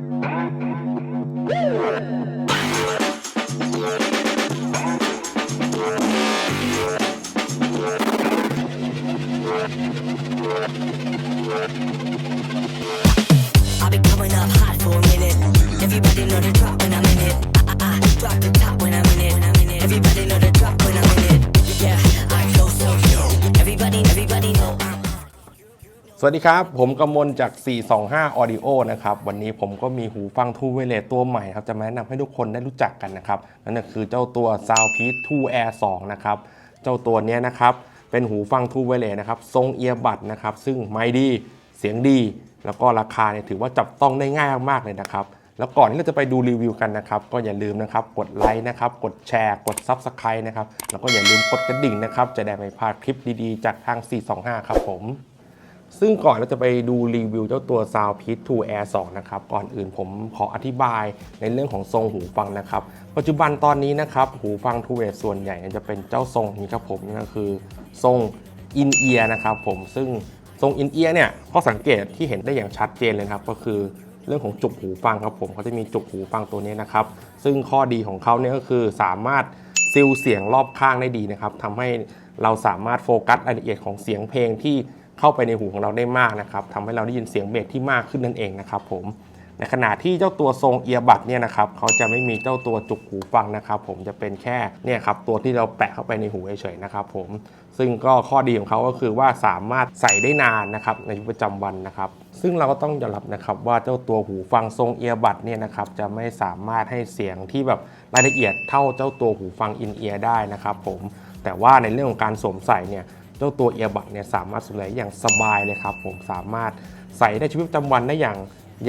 Bye. สวัสดีครับ ผมกำมลจาก 425 Audio นะครับ วันนี้ผมก็มีหูฟัง True Wireless ตัวใหม่ครับ จะมาแนะนำให้ทุกคนได้รู้จักกันนะครับ นั่นก็คือเจ้าตัว Soundpeace 2 Air 2 นะครับ เจ้าตัวนี้นะครับ เป็นหูฟัง True Wireless นะครับ ทรงเอียบัดนะครับ ซึ่งไม่ดี เสียงดี แล้วก็ราคาเนี่ยถือว่าจับต้องได้ง่ายมากเลยนะครับ แล้วก่อนที่เราจะไปดูรีวิวกันนะครับ ก็อย่าลืมนะครับ กดไลค์นะครับ กดแชร์ กด Subscribe นะครับ แล้วก็อย่าลืมกดกระดิ่งนะครับ จะได้ไม่พลาดคลิปดีๆ จากทาง 425 ครับผม ซึ่งก่อนเราจะไปดูรีวิวเจ้าตัว Soundpeace 2 Air 2 นะครับ ก่อนอื่นผมขออธิบายในเรื่องของทรงหูฟังนะครับ ปัจจุบันตอนนี้นะครับ หูฟัง True Wireless ส่วนใหญ่จะเป็นเจ้าทรงนี้ครับผมนั่นก็คือทรง In Ear นะครับผมซึ่งทรง In Ear เนี่ยข้อสังเกตที่เห็นได้อย่างชัดเจนเลยครับ ก็คือเรื่องของจุกหูฟังครับผมเขาจะมีจุกหูฟังตัวนี้นะครับ ซึ่งข้อดีของเขาเนี่ยก็คือสามารถซิลเสียงรอบข้างได้ดีนะครับทำให้เราสามารถโฟกัสรายละเอียดของเสียงเพลงที่ เข้าไปในหูของเราได้มากนะครับทำให้เราได้ยินเสียงเบสที่มากขึ้นนั่นเองนะครับผมในขณะที่เจ้าตัวทรงเอียบัดเนี่ยนะครับเขาจะไม่มีเจ้าตัวจุกหูฟังนะครับ ผมจะเป็นแค่เนี่ยครับตัวที่เราแปะเข้าไปในหูเฉยๆนะครับ ผมซึ่งก็ข้อดีของเขาก็คือว่าสามารถใส่ได้นานนะครับในชีวิตประจำวันนะครับ ซึ่งเราก็ต้องยอมรับนะครับว่าเจ้าตัวหูฟังทรงเอียบัดเนี่ยนะครับจะไม่สามารถให้เสียงที่แบบรายละเอียดเท่าเจ้าตัวหูฟังอินเอียร์ได้นะครับ ผมแต่ว่าในเรื่องของการสวมใส่เนี่ย เจ้าตัวเอียบัดเนี่ยสามารถสวมใส่อย่างสบายเลยครับผมสามารถใส่ในชีวิตประจำวันได้อย่าง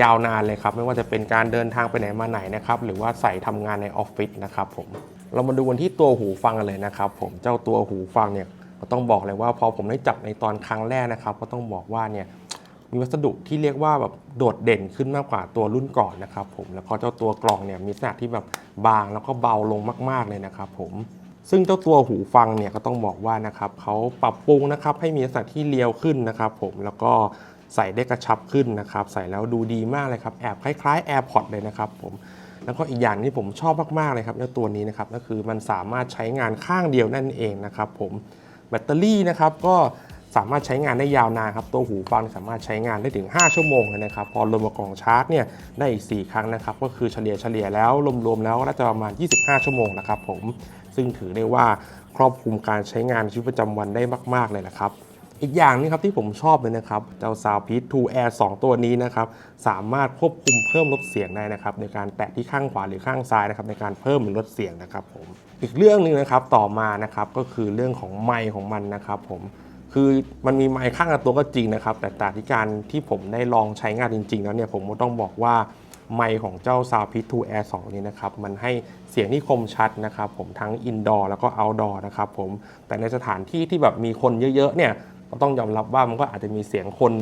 ยาวนานเลยครับไม่ว่าจะเป็นการเดินทางไปไหนมาไหนนะครับหรือว่าใส่ทำงานในออฟฟิศนะครับผมเรามาดูกันที่ตัวหูฟังกันเลยนะครับผมเจ้าตัวหูฟังเนี่ยก็ต้องบอกเลยว่าพอผมได้จับในตอนครั้งแรกนะครับ ก็ต้องบอกว่าเนี่ยมีวัสดุที่เรียกว่าแบบโดดเด่นขึ้นมากกว่าตัวรุ่นก่อนนะครับผมแล้วก็เจ้าตัวกล่องเนี่ยมีลักษณะที่แบบบางแล้วก็เบาลงมาก ๆเลยนะครับผม ซึ่งเจ้าตัวหูฟังเนี่ยก็ต้องบอกว่านะครับเขาปรับปรุงนะครับให้มีลักษณะที่เรียวขึ้นนะครับผมแล้วก็ใส่ได้กระชับขึ้นนะครับ ใส่แล้วดูดีมากเลยครับแอบคล้ายๆ AirPods เลยนะครับผมแล้วก็อีกอย่างที่ผมชอบมากๆเลยครับเจ้าตัวนี้นะครับก็คือมันสามารถใช้งานข้างเดียวนั่นเองนะครับผมแบตเตอรี่นะครับก็สามารถใช้งานได้ยาวนานครับตัวหูฟังสามารถใช้งานได้ถึง 5 ชั่วโมงเลยนะครับ พอรวมกับกล่องชาร์จเนี่ยได้อีก 4 ครั้งนะครับ ก็คือเฉลี่ยเฉลี่ยแล้วรวมๆแล้วน่าจะประมาณ 25 ชั่วโมงนะครับผม ซึ่งถือได้ว่าครอบคลุมการใช้งานชีวิตประจำวันได้มาก ๆ เลยนะครับ อีกอย่างนึงครับที่ผมชอบเลยนะครับ เจ้า Soundpeace 2 Air 2 ตัวนี้นะครับ สามารถควบคุมเพิ่มลดเสียงได้นะครับ ในการแตะที่ข้างขวาหรือข้างซ้ายนะครับในการเพิ่มหรือลดเสียงนะครับผม อีกเรื่องหนึ่งนะครับต่อมานะครับก็คือเรื่องของไมค์ของมันนะครับผมคือมันมีไมค์ข้างกับตัวก็จริงนะครับ แต่จากที่การที่ผมได้ลองใช้งานจริง ๆ แล้วเนี่ยผมก็ต้องบอกว่า ไมค์ของเจ้า Soundpeak 2 Air 2 นี้นะครับ มันให้เสียงที่คมชัดนะครับ ผมทั้งอินดอร์แล้วก็เอาท์ดอร์นะครับผมแต่ในสถานที่ที่แบบมีคนเยอะๆเนี่ยก็ต้องยอมรับว่ามันก็อาจจะมีเสียงคน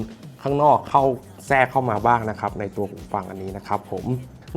ข้างนอกเข้าแทรกเข้ามาบ้างนะครับ ในตัวหูฟังอันนี้นะครับผม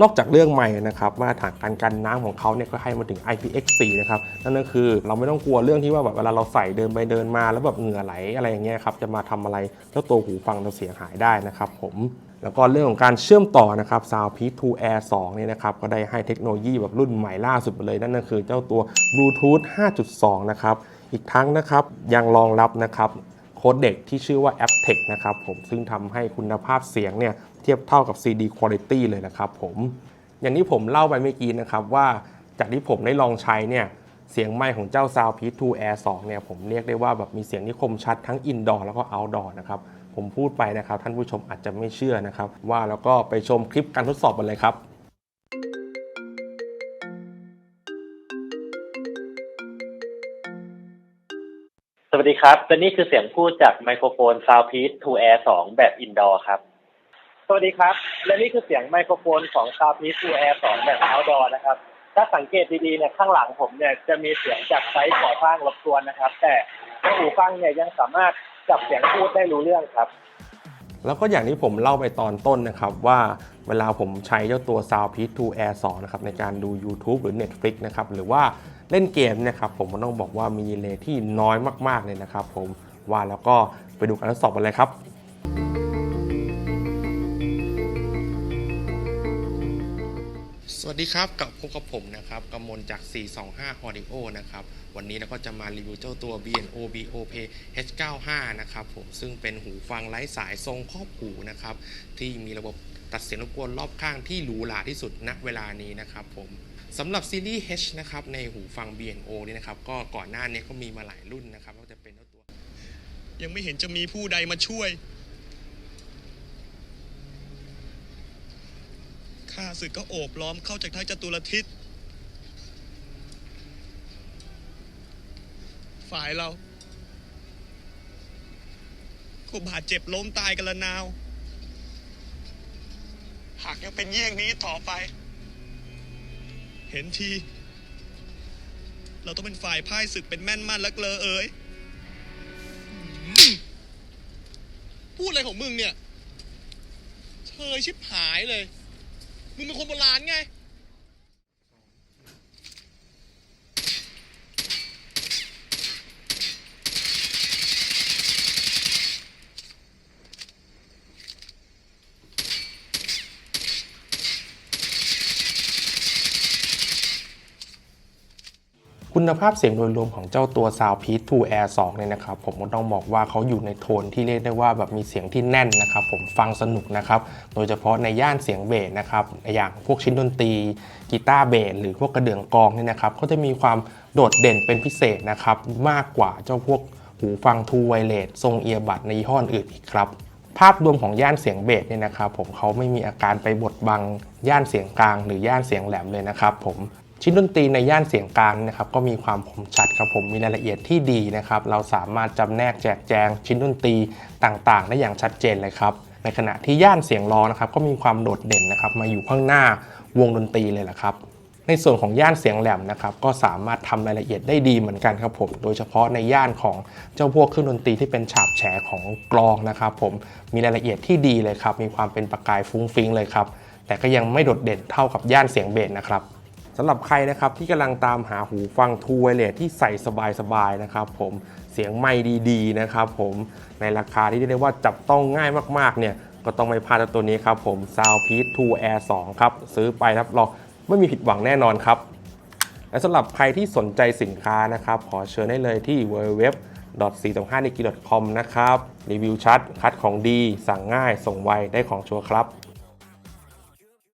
นอกจากเรื่องใหม่นะครับมาตรฐานการกันน้ำของเขาเนี่ยก็ให้มาถึง IPX4 นะครับนั่นก็คือเราไม่ต้องกลัวเรื่องที่ว่าแบบเวลาเราใส่เดินไปเดินมาแล้วแบบเหงื่อไหลอะไรอย่างเงี้ยครับจะมาทำอะไรเจ้าตัวหูฟังเราเสียหายได้นะครับผม แล้วก็เรื่องของการเชื่อมต่อนะครับ Soundpeace 2 Air 2เนี่ยนะครับก็ได้ให้เทคโนโลยีแบบรุ่นใหม่ล่าสุดเลย นั่นก็คือเจ้าตัว Bluetooth 5.2 นะครับ อีกทั้งนะครับยังรองรับนะครับโค้ดเด็กที่ชื่อว่า a p t e c นะครับผมซึ่งทำให้คุณภาพเสียงเนี่ยเทียบเท่ากับ CD Quality เลยนะครับผมอย่างที่ผมเล่าไปเมื่อกี้นะครับว่าจากที่ผมได้ลองใช้เนี่ยเสียงไมค์ของเจ้า Soundpeace 2 Air 2เนี่ยผมเรียกได้ว่าแบบมีเสียงที่คมชัดทั้ง Indoor แล้วก็ Outdoor นะครับ ผมพูดไปนะครับ ท่านผู้ชมอาจจะไม่เชื่อนะครับ ว่าแล้วก็ไปชมคลิปการทดสอบกันเลยครับสวัสดีครับและนี่คือเสียงพูดจากไมโครโฟน Soundpeace 2 Air 2 แบบ Indoor ครับ สวัสดีครับ และนี่คือเสียงไมโครโฟนของ Soundpeace 2 Air 2 แบบ Outdoor นะครับ ถ้าสังเกตดีๆเนี่ยข้างหลังผมเนี่ยจะมีเสียงจากไซต์ก่อสร้างรบกวนนะครับ แต่ในหูฟังเนี่ยยังสามารถ จับเสียงพูดได้รู้เรื่องครับ แล้วก็อย่างที่ผมเล่าไปตอนต้นนะครับว่าเวลาผมใช้เจ้าตัว Soundpeace 2 Air 2นะครับในการดู YouTube หรือ Netflix นะครับหรือว่าเล่นเกมนะครับผมก็ต้องบอกว่ามีเลที่น้อยมาก ๆ เลยนะครับผมว่าแล้วก็ไปดูการทดสอบกันเลยครับ วัสดีครับกับพบกับผมนะครับกำมลจาก 425 Audio นะครับ วันนี้เราก็จะมารีวิวเจ้าตัว BNOBOP H95 นะครับผมซึ่งเป็นหูฟังไร้สายทรงครอบหูนะครับ ที่มีระบบตัดเสียงรบกวนรอบข้างที่หรูหราที่สุดณเวลานี้นะครับผมสำหรับซีรีส์ H นะครับในหูฟัง BNO นี่นะครับ ก็ก่อนหน้านี้ก็มีมาหลายรุ่นนะครับก็จะเป็นเจ้าตัว ยังไม่เห็นจะมีผู้ใดมาช่วย ข้าศึกก็โอบล้อมเข้าจากทั้งจตุรทิศ ฝ่ายเรา ก็บาดเจ็บล้มตายกันละนาว หากยังเป็นเยี่ยงนี้ต่อไป เห็นที เราต้องเป็นฝ่ายพ่ายศึกเป็นแม่นมั่นและเกลอเอ๋ยพูดอะไรของมึงเนี่ยเชยชิบหายเลย มึงเป็นคนโบราณไง คุณภาพเสียงโดยรวมของเจ้าตัว Soundpeace 2 Air 2เนี่ยนะครับผมก็ต้องบอกว่าเขาอยู่ในโทนที่เรียกได้ว่าแบบมีเสียงที่แน่นนะครับผมฟังสนุกนะครับโดยเฉพาะในย่านเสียงเบสนะครับอย่างพวกชิ้นดนตรีกีตาร์เบสหรือพวกกระเดื่องกองเนี่ยนะครับก็จะมีความโดดเด่นเป็นพิเศษนะครับมากกว่าเจ้าพวกหูฟังทูไวเลสทรงเอียบัดในยี่ห้ออื่นอีกครับภาพรวมของย่านเสียงเบสเนี่ยนะครับผมเขาไม่มีอาการไปบดบังย่านเสียงกลาง หรือย่านเสียงแหลมเลยนะครับผม ชิ้นดนตรีในย่านเสียงกลางนะครับก็มีความคมชัดครับผมมีรายละเอียดที่ดีนะครับเราสามารถจำแนกแจกแจงชิ้นดนตรีต่างๆ ได้อย่างชัดเจนเลยครับในขณะที่ย่านเสียงร้องนะครับก็มีความโดดเด่นนะครับมาอยู่ข้างหน้าวงดนตรีเลยแหละครับในส่วนของย่านเสียงแหลมนะครับก็สามารถทำรายละเอียดได้ดีเหมือนกันครับผมโดยเฉพาะในย่านของเจ้าพวกเครื่องดนตรีที่เป็นฉาบแฉของกลองนะครับผมมีรายละเอียดที่ดีเลยครับมีความเป็นประกายฟุ้งฟิ้งเลยครับแต่ก็ยังไม่โดดเด่นเท่ากับย่านเสียงเบสนะครับ สำหรับใครนะครับที่กำลังตามหาหูฟังทูไวเลสที่ใส่สบายๆนะครับผมเสียงไม่ดีๆนะครับผมในราคาที่เรียกได้ว่าจับต้องง่ายมากๆเนี่ยก็ต้องไม่พลาดตัวนี้ครับผม Soundpeace 2 Air 2ครับซื้อไปรับรองไม่มีผิดหวังแน่นอนครับ และสำหรับใครที่สนใจสินค้านะครับ ขอเชิญได้เลยที่ www 4 2 5 n i k i c o m นะครับ รีวิวชัด คัดของดี สั่งง่าย ส่งไว ได้ของชัวร์ครับ